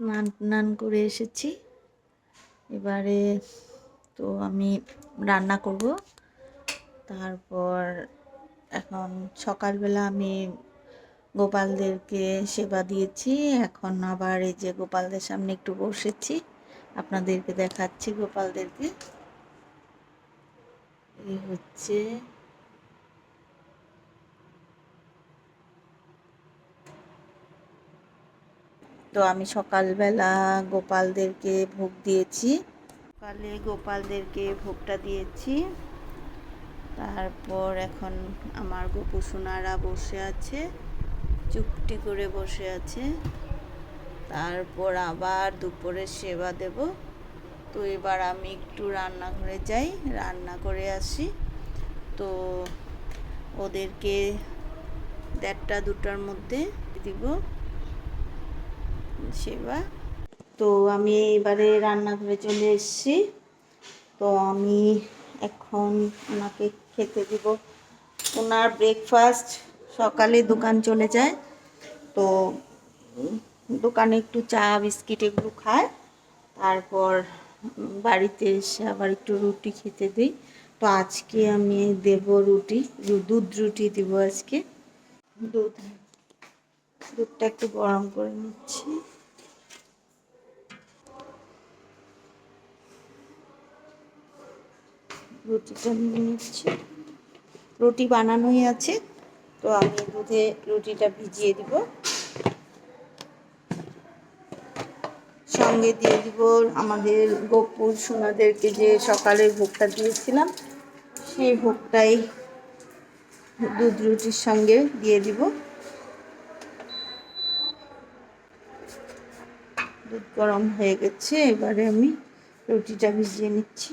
স্নান টান করে এসেছি। এবারে তো আমি রান্না করব। তারপর এখন সকালবেলা আমি গোপালদেরকে সেবা দিয়েছি। এখন আবার এই যে গোপালদের সামনে একটু বসেছি। আপনাদেরকে দেখাচ্ছি গোপালদেরকে। এই হচ্ছে তো আমি সকালবেলা গোপালদেরকে ভোগ দিয়েছি। সকালে গোপালদেরকে ভোগটা দিয়েছি। তারপর এখন আমার গোপুসোনারা বসে আছে, চুপটি করে বসে আছে। তারপর আবার দুপুরে সেবা দেব। তো এবার আমি একটু রান্নাঘরে যাই, রান্না করে আসি। তো ওদেরকে দেড়টা দুটার মধ্যে দিব। সেবা। তো আমি এবারে রান্নাঘরে চলে এসেছি। তো আমি এখন ওনাকে খেতে দিব। ওনার ব্রেকফাস্ট সকালে দোকান চলে যায়। তো দোকানে একটু চা, বিস্কিট এগুলো খায়। তারপর বাড়িতে এসে আবার একটু রুটি খেতে দিই। তো আজকে আমি দেব রুটি, দুধ রুটি দিব আজকে। দুধ দুধটা একটু গরম করে নিচ্ছি। রুটিটা নিয়ে নিচ্ছি। রুটি বানানোই আছে, তো আমি দুধে রুটিটা ভিজিয়ে দিব। সঙ্গে দিয়ে দিব আমাদের গোপুর সোনাদেরকে যে সকালে ভোগটা দিয়েছিলাম, সেই ভোগটাই দুধ রুটির সঙ্গে দিয়ে দিব। দুধ গরম হয়ে গেছে, এবারে আমি রুটিটা ভিজিয়ে নিচ্ছি।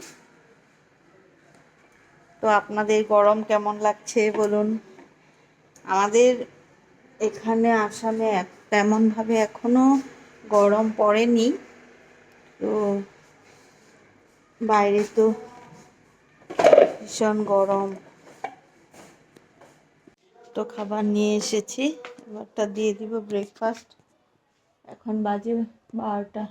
তো আপনাদের গরম কেমন লাগছে বলুন? আমাদের এখানে আসামে তেমনভাবে এখনও গরম পড়েনি। তো বাইরে তো ভীষণ গরম। তো খাবার নিয়ে এসেছি, এবারটা দিয়ে দিব ব্রেকফাস্ট এখন বাজে বারোটা।